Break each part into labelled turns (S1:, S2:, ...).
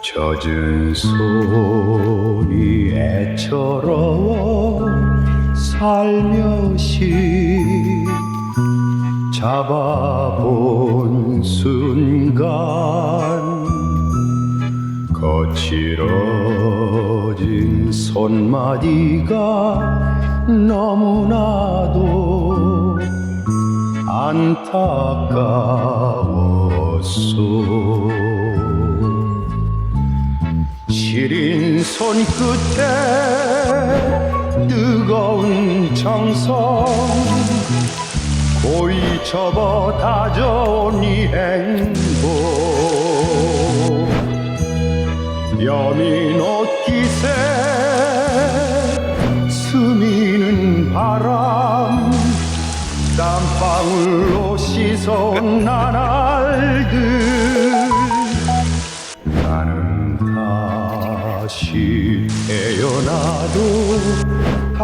S1: 젖은 소리 애처로워 살며시 잡아본 순간 거칠어진 손마디가 너무나도 안타까워 소 시린 손끝에 뜨거운 정성. 고이 접어 다져온 이 행복. 여민 옷깃에 스미는 바람. 땀방울로 씻어온 나날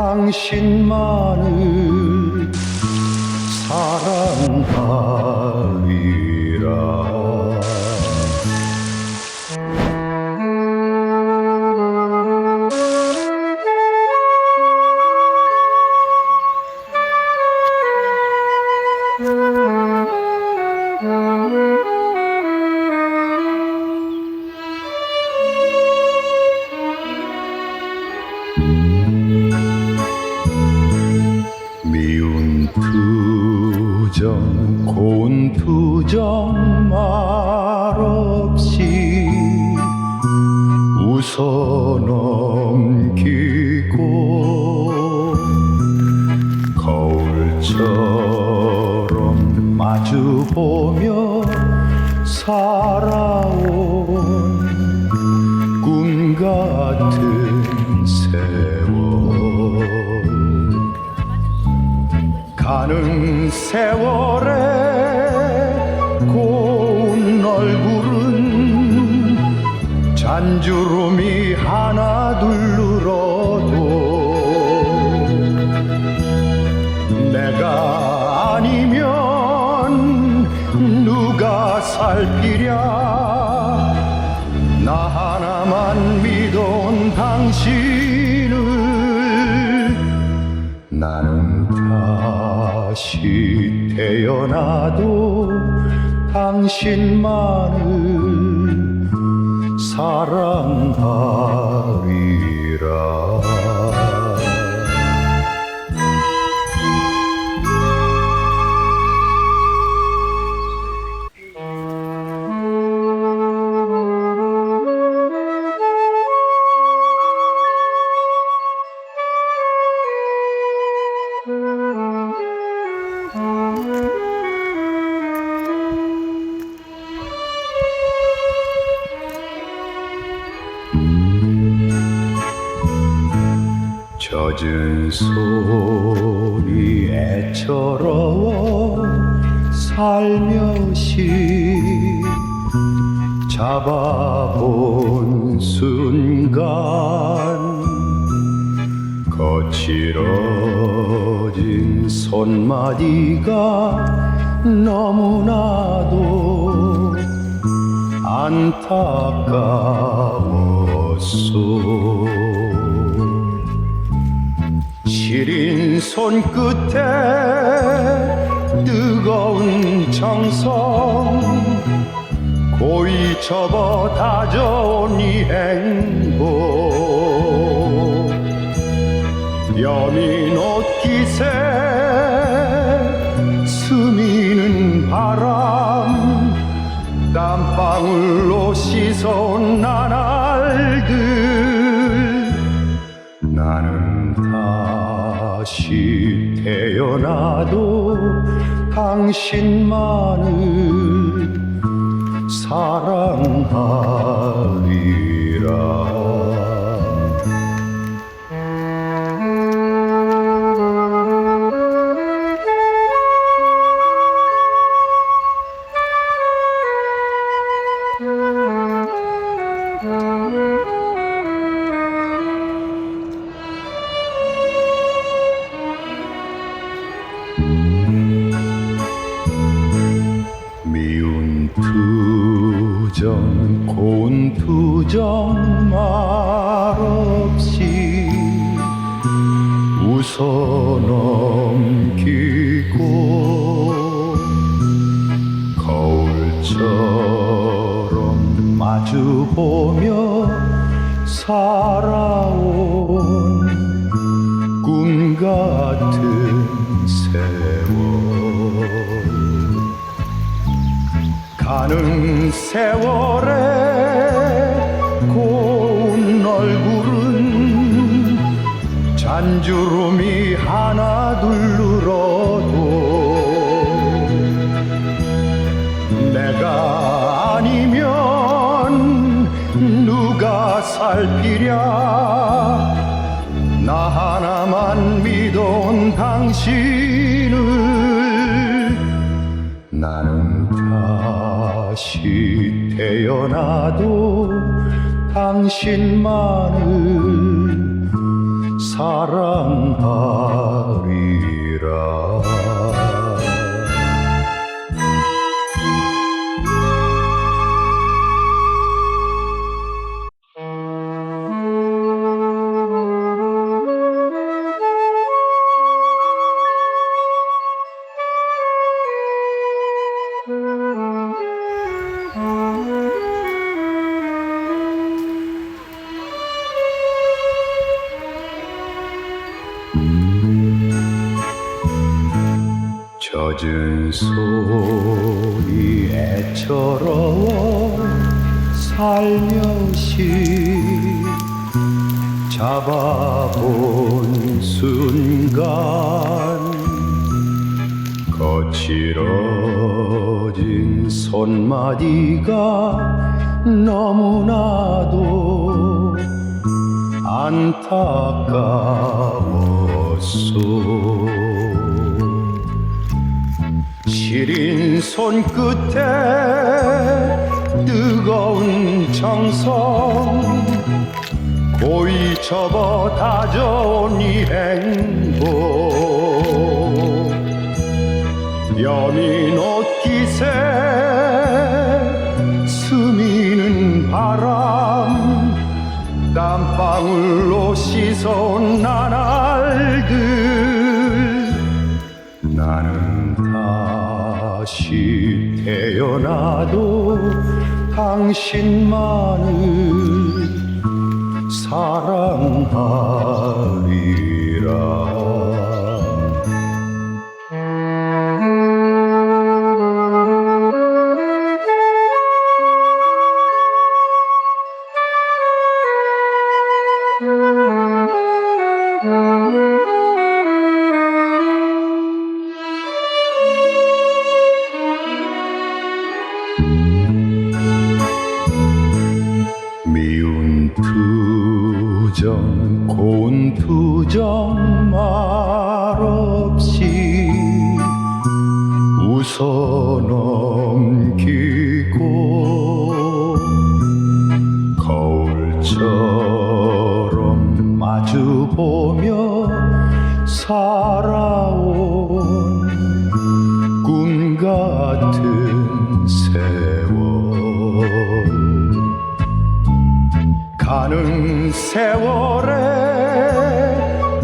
S1: 당신만을 사랑하 넘기고 거울처럼 마주 보며 살아온 꿈 같은 세월. 가는 세월에 살피랴 나 하나만 믿어온 당신을 나는 다시 태어나도 당신만을 사랑하 젖은 손이 애처로워 살며시 잡아본 순간 거칠어진 손마디가 너무나도 안타까웠소 시린 손끝에 뜨거운 정성. 고이 접어 다져온 이 행복. 여민 옷깃에 스미는 바람. 땀방울로 씻어 당신만을 사랑하리라. 미 운 투정 고운 투정 말 없이 웃어 넘기고 거울처럼 마주 보며 살아온 꿈 같은 세월. 가는 세월에 고운 얼굴은 잔주름 태어나도 당신만을 사랑하 손이 애처로워 살며시 잡아본 순간 거칠어진 손마디가 너무나도 안타까웠소 시린 손끝에 뜨거운 정성. 고이 접어 다져온 이 행복 다시 태어나도 당신만을 사랑하 투정 고운 투정 말 없이 웃어 넘기고 거울처럼 마주 보며 살아 세월에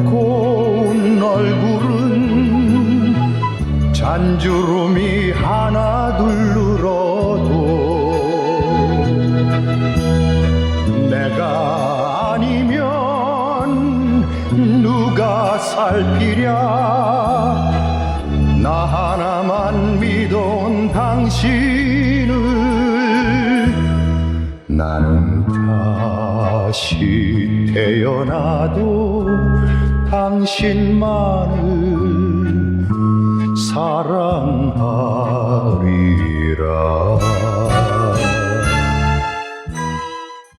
S1: 고운 얼굴은 잔주름이 하나 둘 태어나도 당신만을 사랑하리라